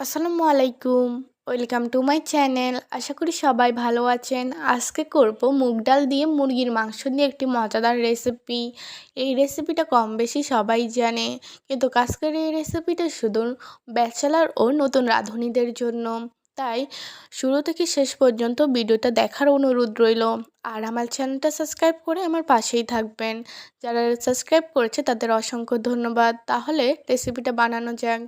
আসসালামু আলাইকুম। Welcome to my channel আশা করি সবাই ভালো আছেন। আজকে করব মুগ ডাল দিয়ে মুরগির মাংস দিয়ে একটি মজাদার রেসিপি এই রেসিপিটা কম বেশি সবাই জানে। কিন্তু আজকের এই রেসিপিটা শুধু ব্যাচেলার ও নতুন রাঁধুনিদের জন্য। তাই শুরু থেকে শেষ পর্যন্ত ভিডিওটা দেখার অনুরোধ রইল। আর আমার চ্যানেলটা সাবস্ক্রাইব করে আমার পাশেই থাকবেন। যারা সাবস্ক্রাইব করেছে তাদের অসংখ্য ধন্যবাদ। তাহলে রেসিপিটা বানানো যাক।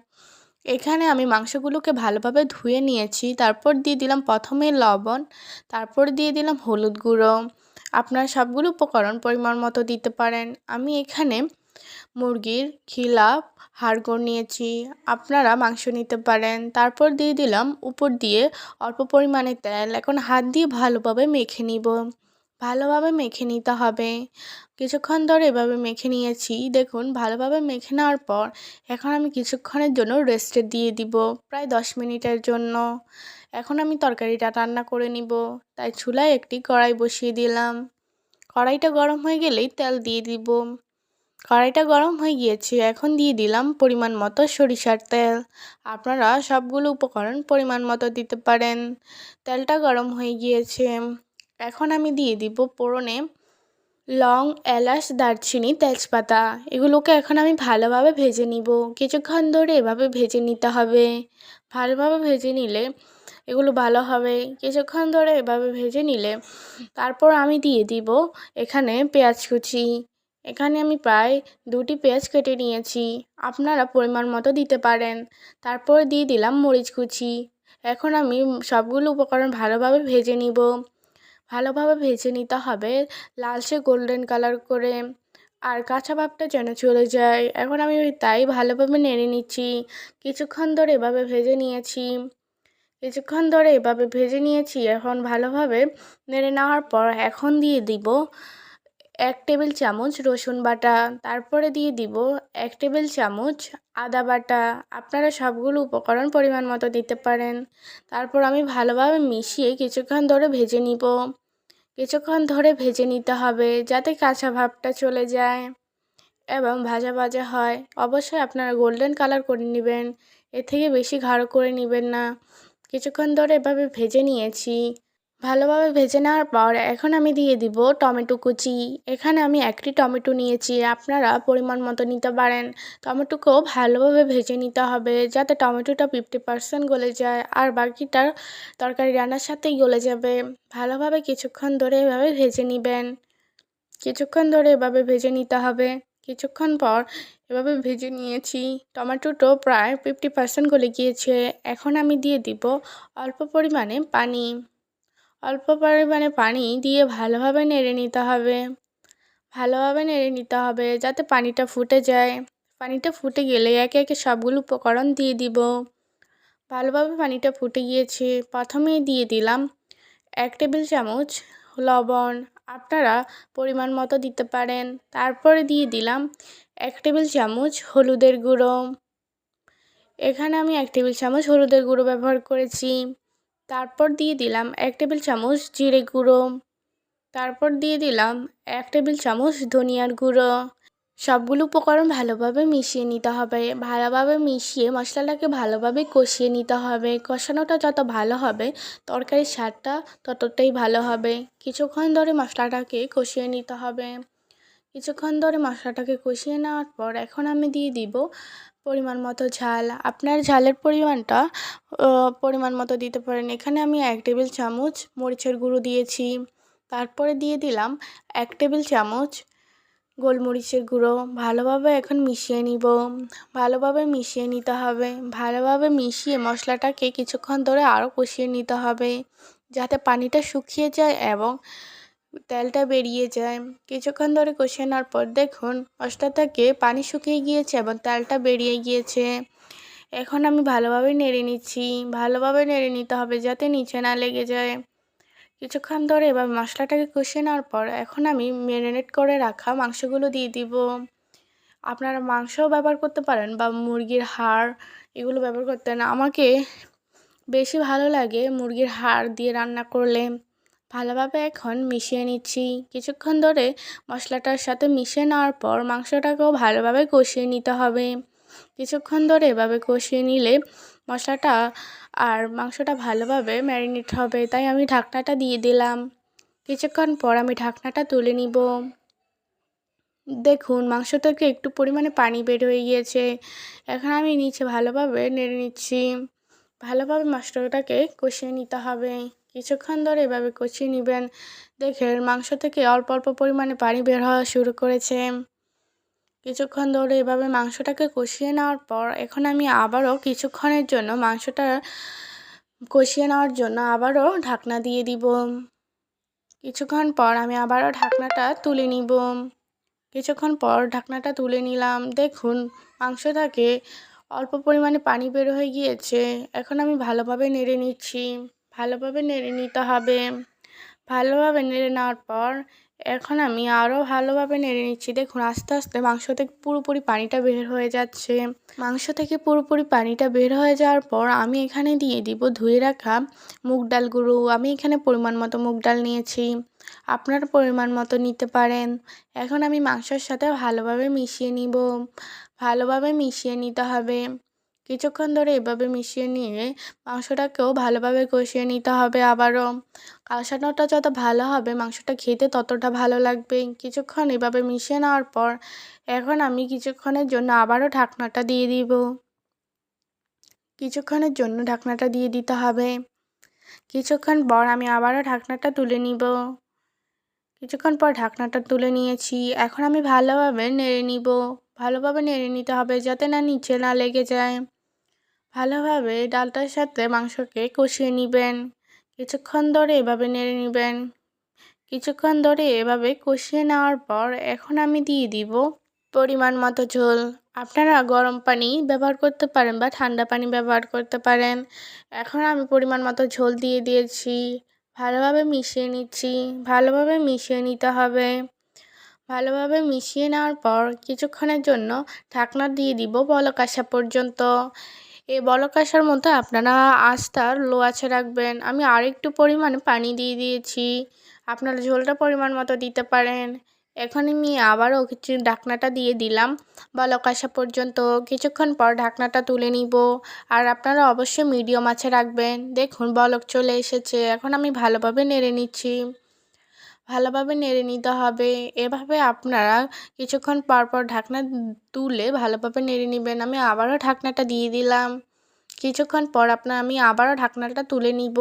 এখানে আমি মাংসগুলোকে ভালোভাবে ধুয়ে নিয়েছি। তারপর দিয়ে দিলাম প্রথমে লবণ, তারপর দিয়ে দিলাম হলুদ গুঁড়ো। আপনার সবগুলো উপকরণ পরিমাণ মতো দিতে পারেন। আমি এখানে মুরগির খিলা, হাড়গোড় নিয়েছি। আপনারা মাংস নিতে পারেন। তারপর দিয়ে দিলাম উপর দিয়ে অল্প পরিমাণে তেল। এখন হাত দিয়ে ভালোভাবে মেখে নিব। ভালোভাবে মেখে নিতে হবে। কিছুক্ষণ ধরে এভাবে মেখে নিয়েছি। দেখুন, ভালোভাবে মেখে নেওয়ার পর এখন আমি কিছুক্ষণের জন্য রেস্টে দিয়ে দিব, প্রায় দশ মিনিটের জন্য। এখন আমি তরকারিটা রান্না করে নিব। তাই চুলায় একটি কড়াই বসিয়ে দিলাম। কড়াইটা গরম হয়ে গেলেই তেল দিয়ে দিব। কড়াইটা গরম হয়ে গিয়েছে, এখন দিয়ে দিলাম পরিমাণ মতো সরিষার তেল। আপনারা সবগুলো উপকরণ পরিমাণ মতো দিতে পারেন। তেলটা গরম হয়ে গিয়েছে। এখন আমি দিয়ে দিব পোড়নে লং, এলাচ, দারচিনি, তেজপাতা। এগুলোকে এখন আমি ভালোভাবে ভেজে নিব। কিছুক্ষণ ধরে এভাবে ভেজে নিতে হবে। ভালোভাবে ভেজে নিলে এগুলো ভালো হবে। কিছুক্ষণ ধরে এভাবে ভেজে নিলে তারপর আমি দিয়ে দিব এখানে পেঁয়াজ কুচি। এখানে আমি প্রায় দুটি পেঁয়াজ কেটে নিয়েছি। আপনারা পরিমাণ মতো দিতে পারেন। তারপর দিয়ে দিলাম মরিচ কুচি। এখন আমি সবগুলো উপকরণ ভালোভাবে ভেজে নিব। ভালোভাবে ভেজে নিতে হবে। লালচে গোল্ডেন কালার করে। আর কাঁচা ভাবটা যেন চলে যায়। এখন আমি তাই ভালোভাবে নেড়ে নিচ্ছি। কিছুক্ষণ ধরে এভাবে ভেজে নিয়েছি। কিছুক্ষণ ধরে এভাবে ভেজে নিয়েছি। এখন ভালোভাবে নেড়ে নেওয়ার পর এখন দিয়ে দিব এক টেবিল চামচ রসুন বাটা। তারপরে দিয়ে দিব এক টেবিল চামচ আদা বাটা। আপনারা সবগুলো উপকরণ পরিমাণ মতো দিতে পারেন। তারপর আমি ভালোভাবে মিশিয়ে কিছুক্ষণ ধরে ভেজে নিব। কিছুক্ষণ ধরে ভেজে নিতে হবে যাতে কাঁচা ভাবটা চলে যায় এবং ভাজা ভাজা হয়। অবশ্যই আপনারা গোল্ডেন কালার করে নেবেন, এর থেকে বেশি ঘাড় করে নেবেন না। কিছুক্ষণ ধরে এভাবে ভেজে নিয়েছি। ভালোভাবে ভেজে নেওয়ার পর এখন আমি দিয়ে দিব টমেটো কুচি। এখানে আমি একটি টমেটো নিয়েছি, আপনারা পরিমাণ মতো নিতে পারেন। টমেটোকেও ভালোভাবে ভেজে নিতে হবে যাতে টমেটোটা ফিফটি পার্সেন্ট গলে যায় আর বাকিটা তরকারি রান্নার সাথেই গলে যাবে। ভালোভাবে কিছুক্ষণ ধরে এভাবে ভেজে নেবেন। কিছুক্ষণ ধরে এভাবে ভেজে নিতে হবে। কিছুক্ষণ পর এভাবে ভেজে নিয়েছি। টমেটোটো প্রায় ফিফটি পার্সেন্ট গলে গিয়েছে। এখন আমি দিয়ে দিব অল্প পরিমাণে পানি। অল্প পরিমাণে পানি দিয়ে ভালোভাবে নেড়ে নিতে হবে। ভালোভাবে নেড়ে নিতে হবে যাতে পানিটা ফুটে যায়। পানিটা ফুটে গেলে একে একে সবগুলো উপকরণ দিয়ে দিব। ভালোভাবে পানিটা ফুটে গিয়েছে, প্রথমেই দিয়ে দিলাম এক টেবিল চামচ লবণ। আপনারা পরিমাণ মতো দিতে পারেন। তারপরে দিয়ে দিলাম এক টেবিল চামচ হলুদের গুঁড়ো। এখানে আমি এক টেবিল চামচ হলুদের গুঁড়ো ব্যবহার করেছি। তারপর দিয়ে দিলাম এক টেবিল চামচ জিরে গুঁড়ো। তারপর দিয়ে দিলাম এক টেবিল চামচ ধনিয়ার গুঁড়ো। সবগুলো উপকরণ ভালোভাবে মিশিয়ে নিতে হবে। ভালোভাবে মিশিয়ে মশলাটাকে ভালোভাবে কষিয়ে নিতে হবে। কষানোটা যত ভালো হবে, তরকারির স্বাদটা ততটাই ভালো হবে। কিছুক্ষণ ধরে মশলাটাকে কষিয়ে নিতে হবে। কিছুক্ষণ ধরে মশলাটাকে কষিয়ে নেওয়ার পর এখন আমি দিয়ে দিব পরিমাণ মতো ঝাল। আপনার ঝালের পরিমাণটা পরিমাণ মতো দিতে পারেন। এখানে আমি এক টেবিল চামচ মরিচের গুঁড়ো দিয়েছি। তারপরে দিয়ে দিলাম এক টেবিল চামচ গোলমরিচের গুঁড়ো। ভালোভাবে এখন মিশিয়ে নিব। ভালোভাবে মিশিয়ে নিতে হবে। ভালোভাবে মিশিয়ে মশলাটাকে কিছুক্ষণ ধরে আরও কষিয়ে নিতে হবে, যাতে পানিটা শুকিয়ে যায় এবং তেলটা বেরিয়ে যায়। কিছুক্ষণ ধরে কষিয়ে নেওয়ার পর দেখুন মশলা থেকে পানি শুকিয়ে গিয়েছে এবং তেলটা বেরিয়ে গিয়েছে। এখন আমি ভালোভাবে নেড়ে নিচ্ছি। ভালোভাবে নেড়ে নিতে হবে যাতে নিচে না লেগে যায়। কিছুক্ষণ ধরে এবার মশলাটাকে কষিয়ে নেওয়ার পর এখন আমি ম্যারিনেট করে রাখা মাংসগুলো দিয়ে দিব। আপনারা মাংসও ব্যবহার করতে পারেন বা মুরগির হাড়, এগুলো ব্যবহার করতেন আমাকে বেশি ভালো লাগে মুরগির হাড় দিয়ে রান্না করলে। ভালোভাবে এখন মিশিয়ে নিচ্ছি। কিছুক্ষণ ধরে মশলাটার সাথে মিশিয়ে নেওয়ার পর মাংসটাকেও ভালোভাবে কষিয়ে নিতে হবে। কিছুক্ষণ ধরে এভাবে কষিয়ে নিলে মশলাটা আর মাংসটা ভালোভাবে ম্যারিনেট হবে, তাই আমি ঢাকনাটা দিয়ে দিলাম। কিছুক্ষণ পর আমি ঢাকনাটা তুলে নিব। দেখুন, মাংস থেকে একটু পরিমাণে পানি বের হয়ে গিয়েছে। এখন আমি নিচে ভালোভাবে নেড়ে নিচ্ছি। ভালোভাবে মশলাটাকে কষিয়ে নিতে হবে। কিছুক্ষণ ধরে এভাবে কষিয়ে নেবেন। দেখে মাংস থেকে অল্প অল্প পরিমাণে পানি বের হওয়া শুরু করেছে। কিছুক্ষণ ধরে এভাবে মাংসটাকে কষিয়ে নেওয়ার পর এখন আমি আবারও কিছুক্ষণের জন্য মাংসটা কষিয়ে নেওয়ার জন্য আবারও ঢাকনা দিয়ে দিব। কিছুক্ষণ পর আমি আবারও ঢাকনাটা তুলে নিব। কিছুক্ষণ পর ঢাকনাটা তুলে নিলাম। দেখুন, মাংসটাকে অল্প পরিমাণে পানি বের হয়ে গিয়েছে। এখন আমি ভালোভাবে নেড়ে নিচ্ছি। ভালোভাবে নেড়ে নিতে হবে। ভালোভাবে নেড়ে নেওয়ার পর এখন আমি আরও ভালোভাবে নেড়ে নিচ্ছি। দেখুন, আস্তে আস্তে মাংস থেকে পুরোপুরি পানিটা বের হয়ে যাচ্ছে। মাংস থেকে পুরোপুরি পানিটা বের হয়ে যাওয়ার পর আমি এখানে দিয়ে দিব ধুয়ে রাখা মুগ ডাল গুঁড়ো। আমি এখানে পরিমাণ মতো মুগ ডাল নিয়েছি। আপনার পরিমাণ মতো নিতে পারেন। এখন আমি মাংসের সাথে ভালোভাবে মিশিয়ে নিব। ভালোভাবে মিশিয়ে নিতে হবে। কিছুক্ষণ ধরে এভাবে মিশিয়ে নিয়ে মাংসটাকেও ভালোভাবে কষিয়ে নিতে হবে আবারও। কষানোটা যত ভালো হবে, মাংসটা খেতে ততটা ভালো লাগবে। কিছুক্ষণ এভাবে মিশিয়ে নেওয়ার পর এখন আমি কিছুক্ষণের জন্য আবারও ঢাকনাটা দিয়ে দিব। কিছুক্ষণের জন্য ঢাকনাটা দিয়ে দিতে হবে। কিছুক্ষণ পর আমি আবারও ঢাকনাটা তুলে নিব। কিছুক্ষণ পর ঢাকনাটা তুলে নিয়েছি। এখন আমি ভালোভাবে নেড়ে নিব। ভালোভাবে নেড়ে নিতে হবে যাতে না নিচে না লেগে যায়। ভালোভাবে ডালটার সাথে মাংসকে কষিয়ে নেবেন। কিছুক্ষণ ধরে এভাবে নেড়ে নেবেন। কিছুক্ষণ ধরে এভাবে কষিয়ে নেওয়ার পর এখন আমি দিয়ে দিব পরিমাণ মতো ঝোল। আপনারা গরম পানি ব্যবহার করতে পারেন বা ঠান্ডা পানি ব্যবহার করতে পারেন। এখন আমি পরিমাণ মতো ঝোল দিয়ে দিয়েছি। ভালোভাবে মিশিয়ে নিচ্ছি। ভালোভাবে মিশিয়ে নিতে হবে। ভালোভাবে মিশিয়ে নেওয়ার পর কিছুক্ষণের জন্য ঢাকনা দিয়ে দিব বলক আসা পর্যন্ত। এই বলক আসার মধ্যে আপনারা আস্তা লো আছে রাখবেন। আমি আরেকটু পরিমাণে পানি দিয়ে দিয়েছি। আপনারা ঝোলটা পরিমাণ মতো দিতে পারেন। এখন আমি আবারও কিছু ঢাকনাটা দিয়ে দিলাম। বলক আসা পর্যন্ত কিছুক্ষণ পর ঢাকনাটা তুলে নিব। আর আপনারা অবশ্যই মিডিয়াম আছে রাখবেন। দেখুন, বলক চলে এসেছে। এখন আমি ভালোভাবে নেড়ে নিচ্ছি। ভালোভাবে নেড়ে নিতে হবে। এভাবে আপনারা কিছুক্ষণ পর পর ঢাকনা তুলে ভালোভাবে নেড়ে নেবেন। আমি আবারও ঢাকনাটা দিয়ে দিলাম। কিছুক্ষণ পর আপনার, আমি আবারও ঢাকনাটা তুলে নিব।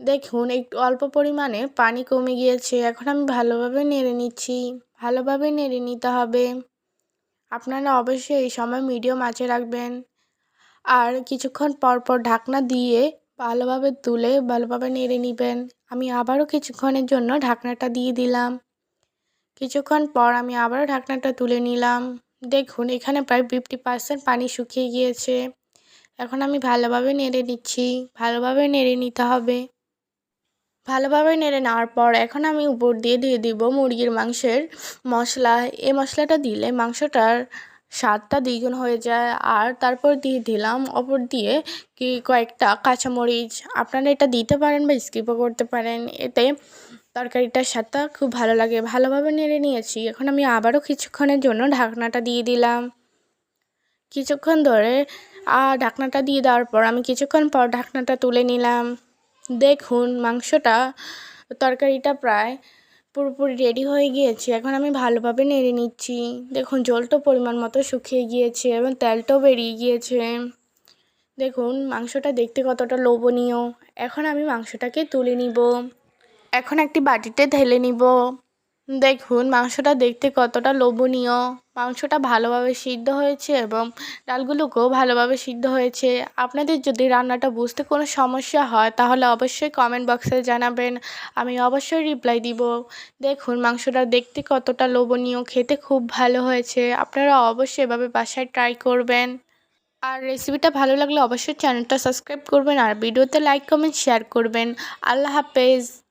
দেখুন, একটু অল্প পরিমাণে পানি কমে গিয়েছে। এখন আমি ভালোভাবে নেড়ে নিচ্ছি। ভালোভাবে নেড়ে নিতে হবে। আপনারা অবশ্যই এই সময় মিডিয়াম আঁচে রাখবেন। আর কিছুক্ষণ পর পর ঢাকনা দিয়ে ভালোভাবে তুলে ভালোভাবে নেড়ে নেবেন। আমি আবারও কিছুক্ষণের জন্য ঢাকনাটা দিয়ে দিলাম। কিছুক্ষণ পর আমি আবারও ঢাকনাটা তুলে নিলাম। দেখুন, এখানে প্রায় ফিফটি পার্সেন্ট পানি শুকিয়ে গিয়েছে। এখন আমি ভালোভাবে নেড়ে নিচ্ছি। ভালোভাবে নেড়ে নিতে হবে। ভালোভাবে নেড়ে নেওয়ার পর এখন আমি উপর দিয়ে দিয়ে দিব মুরগির মাংসের মশলা। এই মশলাটা দিলে মাংসটার স্বাদটা দ্বিগুণ হয়ে যায়। আর তারপর দিয়ে দিলাম, ওপর দিয়ে কি কয়েকটা কাঁচামরিচ। আপনারা এটা দিতে পারেন বা স্কিপও করতে পারেন। এতে তরকারিটার স্বাদটা খুব ভালো লাগে। ভালোভাবে নেড়ে নিয়েছি। এখন আমি আবারও কিছুক্ষণের জন্য ঢাকনাটা দিয়ে দিলাম। কিছুক্ষণ ধরে আর ঢাকনাটা দিয়ে দেওয়ার পর আমি কিছুক্ষণ পর ঢাকনাটা তুলে নিলাম। দেখুন, মাংসটা, তরকারিটা প্রায় পুরোপুরি রেডি হয়ে গিয়েছে। এখন আমি ভালোভাবে নেড়ে নিচ্ছি। দেখুন, জলটা পরিমাণ মতো শুকিয়ে গিয়েছে এবং তেলটাও বেরিয়ে গিয়েছে। দেখুন, মাংসটা দেখতে কতটা লোভনীয়। এখন আমি মাংসটাকে তুলে নিব। এখন একটি বাটিতে ঢেলে নিব। দেখুন, মাংসটা দেখতে কতটা লোভনীয়। মাংসটা ভালোভাবে সিদ্ধ হয়েছে এবং ডালগুলোকেও ভালোভাবে সিদ্ধ হয়েছে। আপনাদের যদি রান্নাটা বুঝতে কোনো সমস্যা হয়, তাহলে অবশ্যই কমেন্ট বক্সে জানাবেন। আমি অবশ্যই রিপ্লাই দিব। দেখুন, মাংসটা দেখতে কতটা লোভনীয়, খেতে খুব ভালো হয়েছে। আপনারা অবশ্যই এভাবে বাসায় ট্রাই করবেন। আর রেসিপিটা ভালো লাগলে অবশ্যই চ্যানেলটা সাবস্ক্রাইব করবেন আর ভিডিওতে লাইক কমেন্ট শেয়ার করবেন। আল্লাহ হাফেজ।